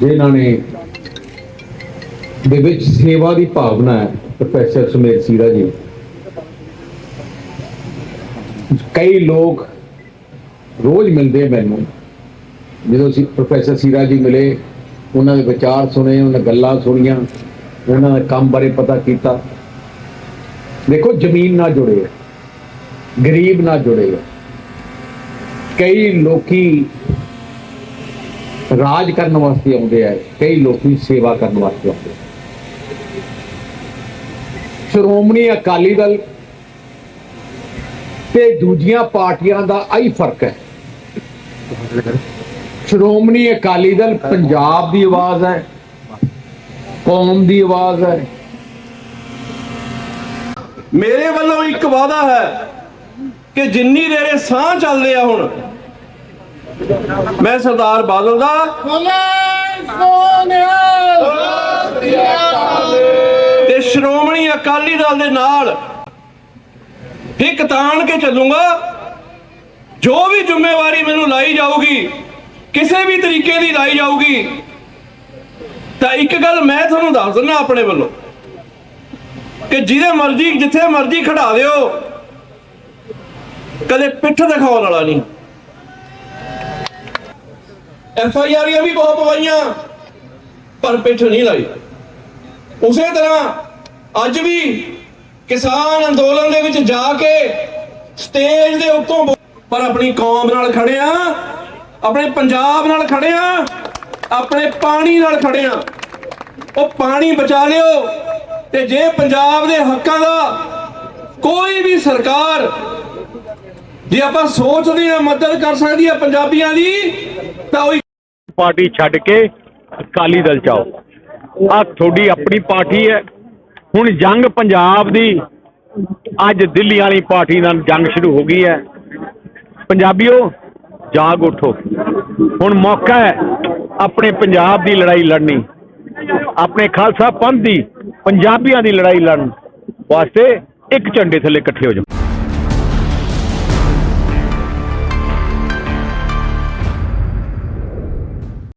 ਜਿਨ੍ਹਾਂ ਨੇ ਦੇ ਵਿੱਚ ਸੇਵਾ ਦੀ ਭਾਵਨਾ ਹੈ ਪ੍ਰੋਫੈਸਰ ਸੁਮੇਰ ਸੀਰਾ ਜੀ ਕਈ ਲੋਕ ਰੋਜ਼ ਮਿਲਦੇ ਮੈਨੂੰ ਜਦੋਂ ਅਸੀਂ ਪ੍ਰੋਫੈਸਰ ਸੀਰਾ ਜੀ ਮਿਲੇ ਉਹਨਾਂ ਦੇ ਵਿਚਾਰ ਸੁਣੇ ਉਹਨਾਂ ਗੱਲਾਂ ਸੁਣੀਆਂ ਉਹਨਾਂ ਦੇ ਕੰਮ ਬਾਰੇ ਪਤਾ ਕੀਤਾ ਦੇਖੋ ਜ਼ਮੀਨ ਨਾਲ ਜੁੜੇ ਆ, ਗਰੀਬ ਨਾਲ ਜੁੜੇ ਆ। ਕਈ ਲੋਕੀ ਰਾਜ ਕਰਨ ਵਾਸਤੇ ਆਉਂਦੇ ਆ, ਕਈ ਲੋਕੀ ਸੇਵਾ ਕਰਨ ਵਾਸਤੇ ਆਉਂਦੇ ਸ਼੍ਰੋਮਣੀ ਅਕਾਲੀ ਦਲ ਤੇ ਦੂਜੀਆਂ ਪਾਰਟੀਆਂ ਦਾ ਆਹੀ ਫ਼ਰਕ ਹੈ। ਸ਼੍ਰੋਮਣੀ ਅਕਾਲੀ ਦਲ ਪੰਜਾਬ ਦੀ ਆਵਾਜ਼ ਹੈ, ਕੌਮ ਦੀ ਆਵਾਜ਼ ਹੈ। ਮੇਰੇ ਵੱਲੋਂ ਇੱਕ ਵਾਅਦਾ ਹੈ ਕਿ ਜਿੰਨੀ ਦੇਰੇ ਸਾਹ ਚੱਲਦੇ ਆ ਹੁਣ ਮੈਂ ਸਰਦਾਰ ਬਾਦਲ ਦਾ। ਤੇ ਸ਼੍ਰੋਮਣੀ ਅਕਾਲੀ ਦਲ ਦੇ ਨਾਲ ਹਿੱਕ ਤਾਣ ਕੇ ਚੱਲੂੰਗਾ। ਜੋ ਵੀ ਜ਼ਿੰਮੇਵਾਰੀ ਮੈਨੂੰ ਲਾਈ ਜਾਊਗੀ ਕਿਸੇ ਵੀ ਤਰੀਕੇ ਦੀ ਲਾਈ ਜਾਊਗੀ ਤਾਂ ਇੱਕ ਗੱਲ ਮੈਂ ਤੁਹਾਨੂੰ ਦੱਸ ਦਿੰਦਾ ਆਪਣੇ ਵੱਲੋਂ। ਕਿ ਜਿਹਦੇ ਮਰਜ਼ੀ ਜਿੱਥੇ ਮਰਜ਼ੀ ਖੜਾ ਦਿਓ ਕਦੇ ਪਿੱਠ ਦਿਖਾਉਣ ਵਾਲਾ ਨਹੀਂ। ਐਫ ਆਈ ਆਰ ਵੀ ਬਹੁਤ ਪਵਾਈਆਂ, ਪਰ ਪਿੱਠ ਨਹੀਂ ਲਾਈ। ਉਸੇ ਤਰ੍ਹਾਂ ਅੱਜ ਵੀ ਕਿਸਾਨ ਅੰਦੋਲਨ ਦੇ ਵਿੱਚ ਜਾ ਕੇ ਸਟੇਜ ਦੇ ਉੱਤੋਂ ਪਰ ਆਪਣੀ ਕੌਮ ਨਾਲ ਖੜੇ ਆ, ਆਪਣੇ ਪੰਜਾਬ ਨਾਲ ਖੜੇ ਆ, ਆਪਣੇ ਪਾਣੀ ਨਾਲ ਖੜੇ ਆ। ਉਹ ਪਾਣੀ ਬਚਾ ਲਿਓ ਤੇ ਜੇ ਪੰਜਾਬ ਦੇ ਹੱਕਾਂ ਦਾ ਕੋਈ ਵੀ ਸਰਕਾਰ ਜੇ ਆਪਾਂ ਸੋਚਦੇ ਆ ਮਦਦ ਕਰ ਸਕਦੀ ਆ ਪੰਜਾਬੀਆਂ ਦੀ, ਤਾਂ ਉਹ ਪਾਰਟੀ ਛੱਡ ਕੇ ਅਕਾਲੀ ਦਲ ਚ ਆਓ। ਆ ਤੁਹਾਡੀ ਆਪਣੀ ਪਾਰਟੀ ਹੈ। ਹੁਣ ਜੰਗ ਪੰਜਾਬ ਦੀ ਅੱਜ ਦਿੱਲੀ ਵਾਲੀ ਪਾਰਟੀ ਨਾਲ ਜੰਗ ਸ਼ੁਰੂ ਹੋ ਗਈ ਹੈ। ਪੰਜਾਬੀਓ, ਜਾਗ ਉਠੋ। ਹੁਣ ਮੌਕਾ ਹੈ ਆਪਣੇ ਪੰਜਾਬ ਦੀ ਲੜਾਈ ਲੜਨੀ। ਆਪਣੇ ਖਾਲਸਾ ਪੰਥ ਦੀ ਪੰਜਾਬੀਆਂ ਦੀ ਲੜਾਈ ਲੜਨ ਵਾਸਤੇ ਇੱਕ ਝੰਡੇ ਥੱਲੇ ਇਕੱਠੇ ਹੋ ਜਾਓ।